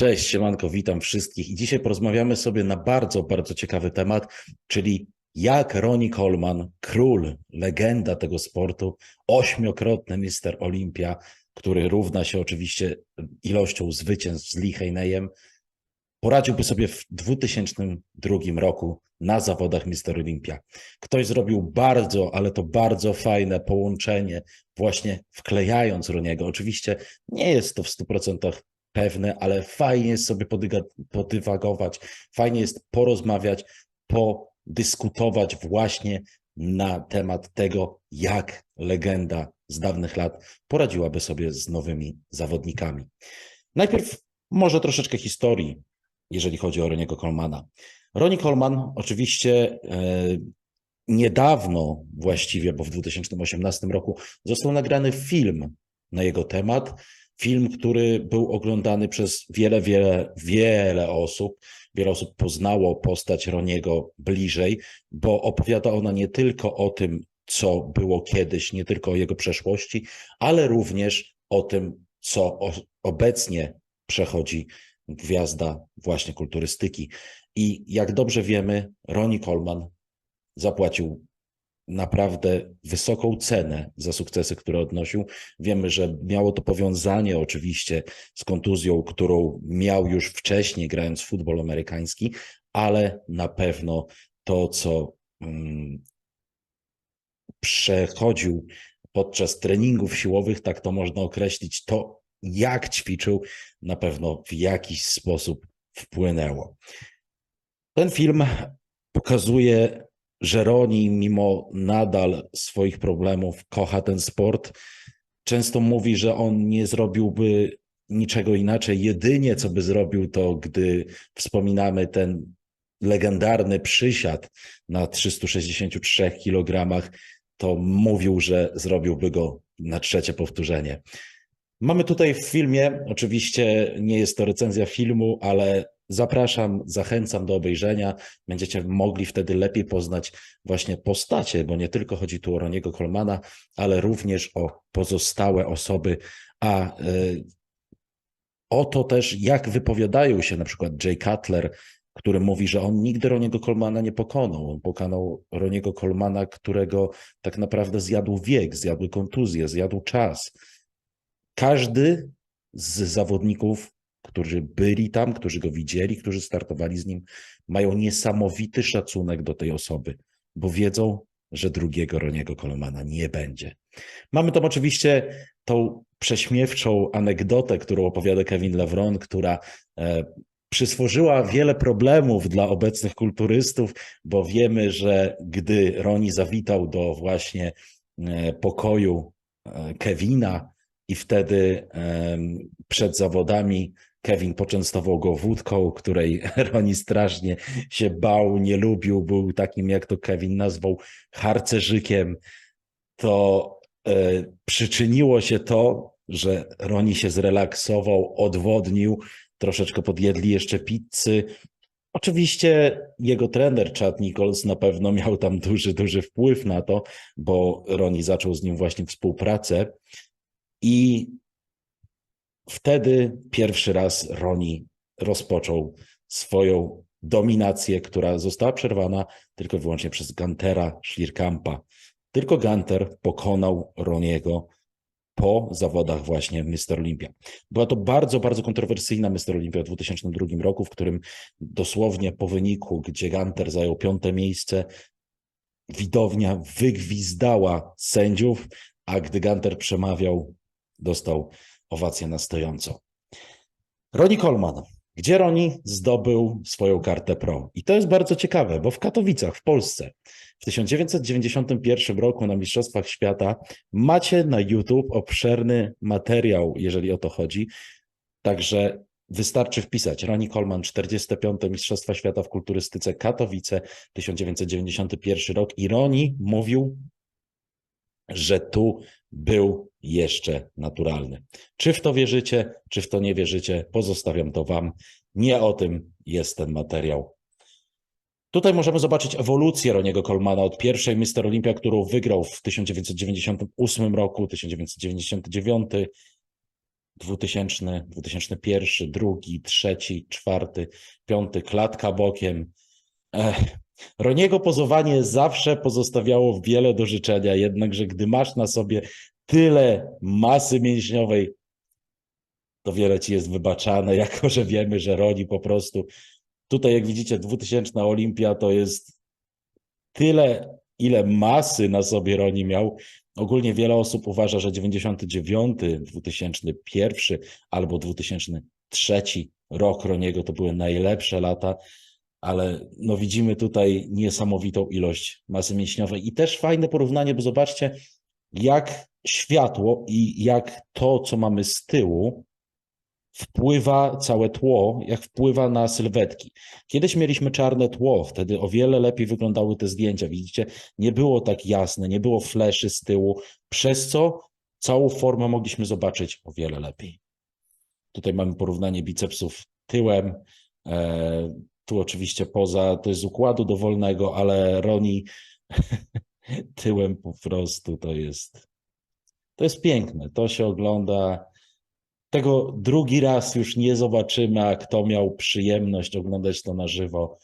Cześć, siemanko, witam wszystkich i dzisiaj porozmawiamy sobie na bardzo, bardzo ciekawy temat, czyli jak Ronnie Coleman, król, legenda tego sportu, ośmiokrotny Mister Olimpia, który równa się oczywiście ilością zwycięstw z Lee poradziłby sobie w 2002 roku na zawodach Mister Olimpia. Ktoś zrobił bardzo, ale to bardzo fajne połączenie, właśnie wklejając Roniego. Oczywiście nie jest to w 100% pewne, ale fajnie jest sobie podywagować, fajnie jest porozmawiać, podyskutować właśnie na temat tego, jak legenda z dawnych lat poradziłaby sobie z nowymi zawodnikami. Najpierw może troszeczkę historii, jeżeli chodzi o Roniego Colmana. Ronnie Coleman oczywiście e, niedawno właściwie, bo w 2018 roku został nagrany film na jego temat. Film, który był oglądany przez wiele, wiele, wiele osób. Wiele osób poznało postać Roniego bliżej, bo opowiada ona nie tylko o tym, co było kiedyś, nie tylko o jego przeszłości, ale również o tym, co obecnie przechodzi gwiazda właśnie kulturystyki. I jak dobrze wiemy, Ronnie Coleman zapłacił naprawdę wysoką cenę za sukcesy, które odnosił. Wiemy, że miało to powiązanie oczywiście z kontuzją, którą miał już wcześniej grając w futbol amerykański, ale na pewno to, co um, przechodził podczas treningów siłowych, tak to można określić, to jak ćwiczył, na pewno w jakiś sposób wpłynęło. Ten film pokazuje że Roni, mimo nadal swoich problemów, kocha ten sport. Często mówi, że on nie zrobiłby niczego inaczej. Jedynie co by zrobił, to gdy wspominamy ten legendarny przysiad na 363 kg, to mówił, że zrobiłby go na trzecie powtórzenie. Mamy tutaj w filmie, oczywiście nie jest to recenzja filmu, ale Zapraszam, zachęcam do obejrzenia. Będziecie mogli wtedy lepiej poznać właśnie postacie, bo nie tylko chodzi tu o Roniego Kolmana, ale również o pozostałe osoby, a y, o to też, jak wypowiadają się na przykład Jay Cutler, który mówi, że on nigdy Roniego Kolmana nie pokonał. On pokonał Roniego Kolmana, którego tak naprawdę zjadł wiek, zjadł kontuzję, zjadł czas. Każdy z zawodników którzy byli tam, którzy go widzieli, którzy startowali z nim, mają niesamowity szacunek do tej osoby, bo wiedzą, że drugiego Roniego Kolomana nie będzie. Mamy tam oczywiście tą prześmiewczą anegdotę, którą opowiada Kevin Levron, która e, wiele problemów dla obecnych kulturystów, bo wiemy, że gdy Roni zawitał do właśnie e, pokoju e, Kevina i wtedy przed zawodami Kevin poczęstował go wódką, której Roni strasznie się bał, nie lubił, był takim, jak to Kevin nazwał, harcerzykiem. To e, przyczyniło się to, że Roni się zrelaksował, odwodnił, troszeczkę podjedli jeszcze pizzy. Oczywiście jego trener Chad Nichols na pewno miał tam duży, duży wpływ na to, bo Roni zaczął z nim właśnie współpracę. I wtedy pierwszy raz Roni rozpoczął swoją dominację, która została przerwana tylko i wyłącznie przez Gantera Schlierkampa. Tylko Ganter pokonał Roniego po zawodach właśnie Mr. Olympia. Była to bardzo, bardzo kontrowersyjna Mr. Olympia w 2002 roku, w którym dosłownie po wyniku, gdzie Ganter zajął piąte miejsce, widownia wygwizdała sędziów, a gdy Ganter przemawiał, dostał owację na stojąco. Roni Coleman. Gdzie Roni zdobył swoją kartę pro? I to jest bardzo ciekawe, bo w Katowicach, w Polsce, w 1991 roku na Mistrzostwach Świata macie na YouTube obszerny materiał, jeżeli o to chodzi. Także wystarczy wpisać Roni Coleman, 45. Mistrzostwa Świata w kulturystyce Katowice, 1991 rok. I Roni mówił, że tu był jeszcze naturalny. Czy w to wierzycie, czy w to nie wierzycie, pozostawiam to Wam. Nie o tym jest ten materiał. Tutaj możemy zobaczyć ewolucję Roniego Colmana od pierwszej Mister Olympia, którą wygrał w 1998 roku, 1999, 2000, 2001, drugi, trzeci, czwarty, piąty, klatka bokiem. Ech. Roniego pozowanie zawsze pozostawiało wiele do życzenia, jednakże gdy masz na sobie tyle masy mięśniowej, to wiele ci jest wybaczane, jako że wiemy, że Roni po prostu tutaj, jak widzicie, 2000 Olimpia to jest tyle, ile masy na sobie Roni miał. Ogólnie wiele osób uważa, że 99, 2001 albo 2003 rok Roniego to były najlepsze lata, ale no widzimy tutaj niesamowitą ilość masy mięśniowej i też fajne porównanie, bo zobaczcie, jak światło i jak to, co mamy z tyłu, wpływa całe tło, jak wpływa na sylwetki. Kiedyś mieliśmy czarne tło, wtedy o wiele lepiej wyglądały te zdjęcia. Widzicie, nie było tak jasne, nie było fleszy z tyłu, przez co całą formę mogliśmy zobaczyć o wiele lepiej. Tutaj mamy porównanie bicepsów tyłem. Tu oczywiście poza, to jest układu dowolnego, ale Roni tyłem po prostu to jest, to jest piękne. To się ogląda tego drugi raz już nie zobaczymy, a kto miał przyjemność oglądać to na żywo,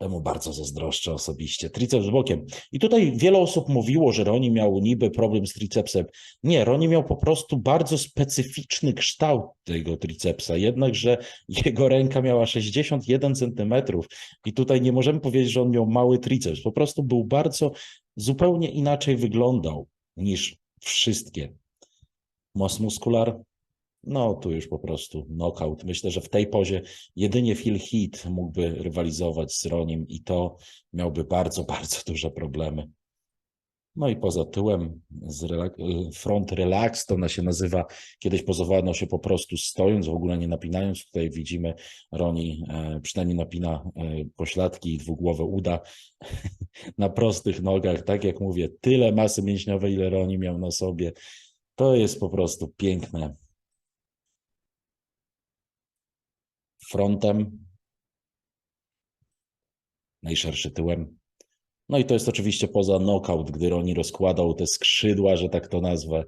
temu bardzo zazdroszczę osobiście. Triceps bokiem. I tutaj wiele osób mówiło, że Roni miał niby problem z tricepsem. Nie, Roni miał po prostu bardzo specyficzny kształt tego tricepsa, jednakże jego ręka miała 61 centymetrów i tutaj nie możemy powiedzieć, że on miał mały triceps. Po prostu był bardzo, zupełnie inaczej wyglądał niż wszystkie. Most muskular no tu już po prostu knockout. Myślę, że w tej pozie jedynie Phil Heath mógłby rywalizować z Ronim i to miałby bardzo, bardzo duże problemy. No i poza tyłem front relax, to ona się nazywa, kiedyś pozowano się po prostu stojąc, w ogóle nie napinając. Tutaj widzimy Roni e, przynajmniej napina e, pośladki i dwugłowe uda na prostych nogach. Tak jak mówię, tyle masy mięśniowej, ile Roni miał na sobie. To jest po prostu piękne. Frontem, najszerszy tyłem. No i to jest oczywiście poza knockout, gdy Roni rozkładał te skrzydła, że tak to nazwę,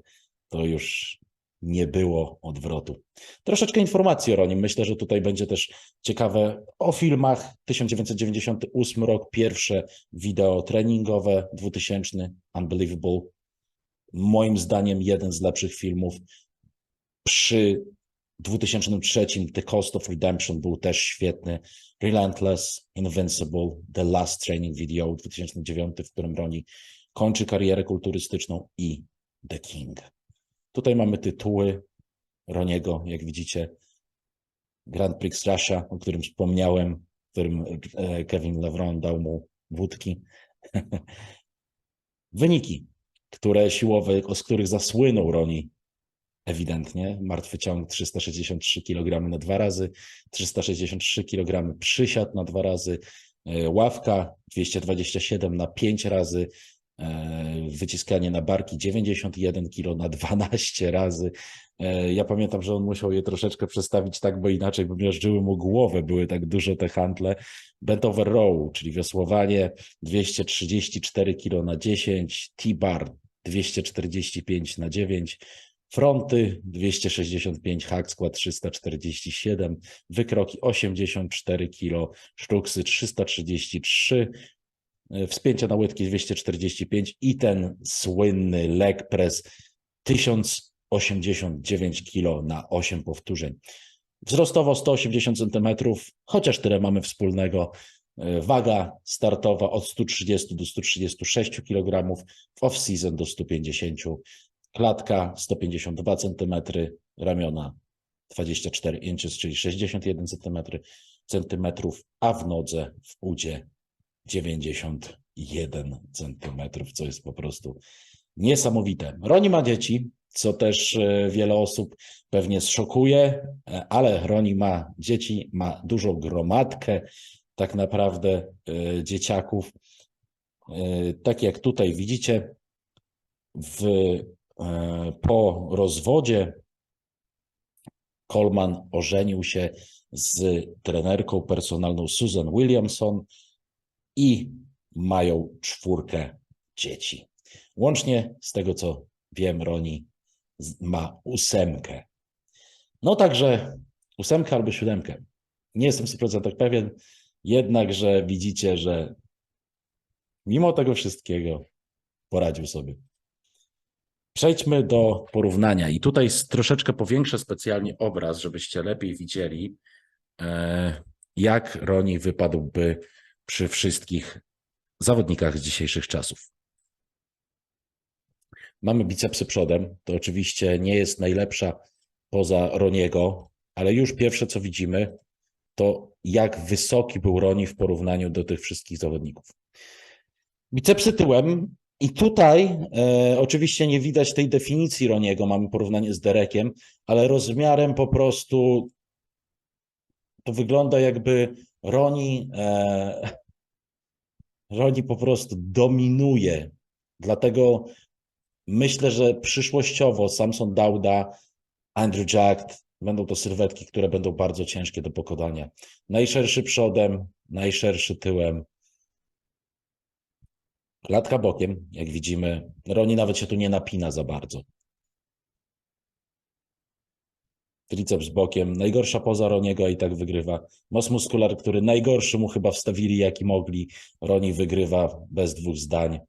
to już nie było odwrotu. Troszeczkę informacji o Ronim. Myślę, że tutaj będzie też ciekawe o filmach. 1998 rok, pierwsze wideo treningowe, 2000, Unbelievable. Moim zdaniem jeden z lepszych filmów przy 2003 The Cost of Redemption był też świetny. Relentless, Invincible, The Last Training Video 2009, w którym Roni kończy karierę kulturystyczną i The King. Tutaj mamy tytuły Roniego, jak widzicie. Grand Prix Russia, o którym wspomniałem, w którym e, Kevin Levron dał mu wódki. Wyniki, które siłowe, z których zasłynął Roni ewidentnie. Martwy ciąg 363 kg na dwa razy, 363 kg przysiad na dwa razy, e, ławka 227 na 5 razy, e, wyciskanie na barki 91 kg na 12 razy. E, ja pamiętam, że on musiał je troszeczkę przestawić tak, bo inaczej by miażdżyły mu głowę, były tak duże te handle. Bent over row, czyli wiosłowanie 234 kg na 10, T-bar 245 na 9, Fronty 265, hack skład 347, wykroki 84 kg, sztuksy 333, wspięcia na łydki 245 i ten słynny leg press 1089 kg na 8 powtórzeń. Wzrostowo 180 cm, chociaż tyle mamy wspólnego. Waga startowa od 130 do 136 kg, w off-season do 150 klatka 152 cm, ramiona 24 inches, czyli 61 cm, centymetrów, a w nodze w udzie 91 centymetrów, co jest po prostu niesamowite. Roni ma dzieci, co też e, wiele osób pewnie zszokuje, e, ale Roni ma dzieci, ma dużą gromadkę tak naprawdę e, dzieciaków. Tak jak tutaj widzicie, w po rozwodzie Coleman ożenił się z trenerką personalną Susan Williamson i mają czwórkę dzieci. Łącznie z tego co wiem, Roni ma ósemkę No także ósemkę albo siódemkę. Nie jestem w 100% pewien, jednakże widzicie, że mimo tego wszystkiego poradził sobie. Przejdźmy do porównania i tutaj troszeczkę powiększę specjalnie obraz, żebyście lepiej widzieli, e, jak Roni wypadłby przy wszystkich zawodnikach z dzisiejszych czasów. Mamy bicepsy przodem, to oczywiście nie jest najlepsza poza Roniego, ale już pierwsze co widzimy, to jak wysoki był Roni w porównaniu do tych wszystkich zawodników. Bicepsy tyłem i tutaj e, oczywiście nie widać tej definicji Roniego, mamy porównanie z Derekiem, ale rozmiarem po prostu to wygląda jakby Roni, e, Roni po prostu dominuje. Dlatego myślę, że przyszłościowo Samson Dauda, Andrew Jack będą to sylwetki, które będą bardzo ciężkie do pokonania. Najszerszy przodem, najszerszy tyłem, Klatka bokiem, jak widzimy. Roni nawet się tu nie napina za bardzo. Triceps bokiem. Najgorsza poza Roniego i tak wygrywa. Most muskular, który najgorszy mu chyba wstawili, jaki mogli. Roni wygrywa bez dwóch zdań.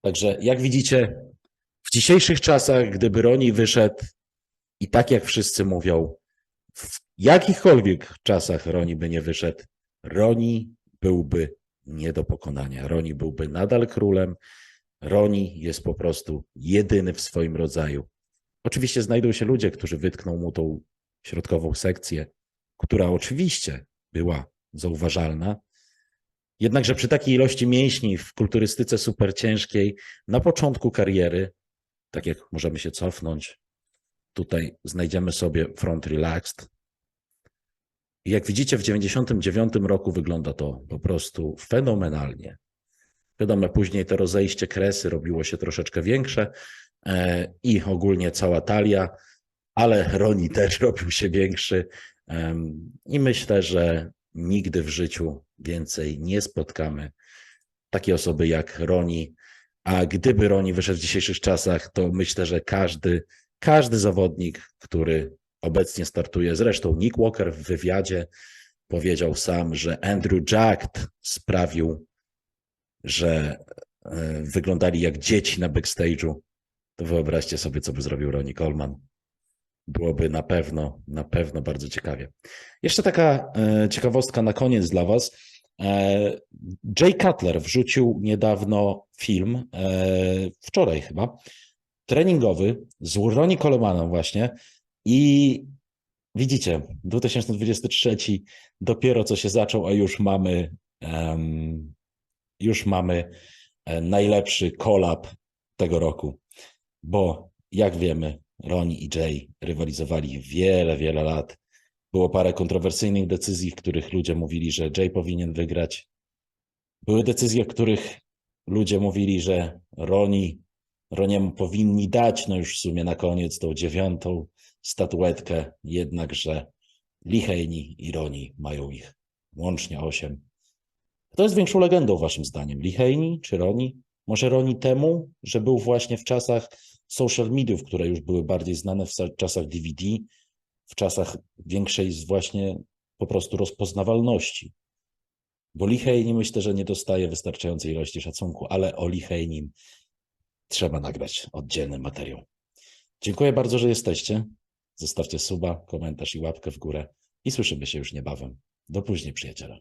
Także jak widzicie, w dzisiejszych czasach, gdyby Roni wyszedł i tak jak wszyscy mówią, w jakichkolwiek czasach Roni by nie wyszedł, Roni byłby nie do pokonania. Roni byłby nadal królem. Roni jest po prostu jedyny w swoim rodzaju. Oczywiście znajdą się ludzie, którzy wytkną mu tą środkową sekcję, która oczywiście była zauważalna. Jednakże przy takiej ilości mięśni w kulturystyce super ciężkiej na początku kariery, tak jak możemy się cofnąć, tutaj znajdziemy sobie front relaxed, i jak widzicie, w 1999 roku wygląda to po prostu fenomenalnie. Wiadomo, później to rozejście kresy robiło się troszeczkę większe e, i ogólnie cała talia, ale Roni też robił się większy. I myślę, że nigdy w życiu więcej nie spotkamy takiej osoby jak Roni. A gdyby Roni wyszedł w dzisiejszych czasach, to myślę, że każdy, każdy zawodnik, który obecnie startuje. Zresztą Nick Walker w wywiadzie powiedział sam, że Andrew Jack sprawił, że e, wyglądali jak dzieci na backstage'u. To wyobraźcie sobie, co by zrobił Ronnie Coleman. Byłoby na pewno, na pewno bardzo ciekawie. Jeszcze taka e, ciekawostka na koniec dla Was. E, Jay Cutler wrzucił niedawno film, wczoraj chyba, treningowy z Ronnie Colemanem właśnie, i widzicie, 2023 dopiero co się zaczął, a już mamy, um, już mamy e, najlepszy kolab tego roku. Bo jak wiemy, Ronnie i Jay rywalizowali wiele, wiele lat. Było parę kontrowersyjnych decyzji, w których ludzie mówili, że Jay powinien wygrać. Były decyzje, w których ludzie mówili, że Ronnie, Roniemu powinni dać, no już w sumie na koniec tą dziewiątą statuetkę, jednakże Lichejni i Roni mają ich łącznie osiem. Kto jest większą legendą waszym zdaniem? Lichejni czy Roni? Może Roni temu, że był właśnie w czasach social mediów, które już były bardziej znane w czasach DVD, w czasach większej właśnie po prostu rozpoznawalności. Bo Lichejni myślę, że nie dostaje wystarczającej ilości szacunku, ale o Lichejnim trzeba nagrać oddzielny materiał. Dziękuję bardzo, że jesteście. Zostawcie suba, komentarz i łapkę w górę i słyszymy się już niebawem. Do później, przyjaciele.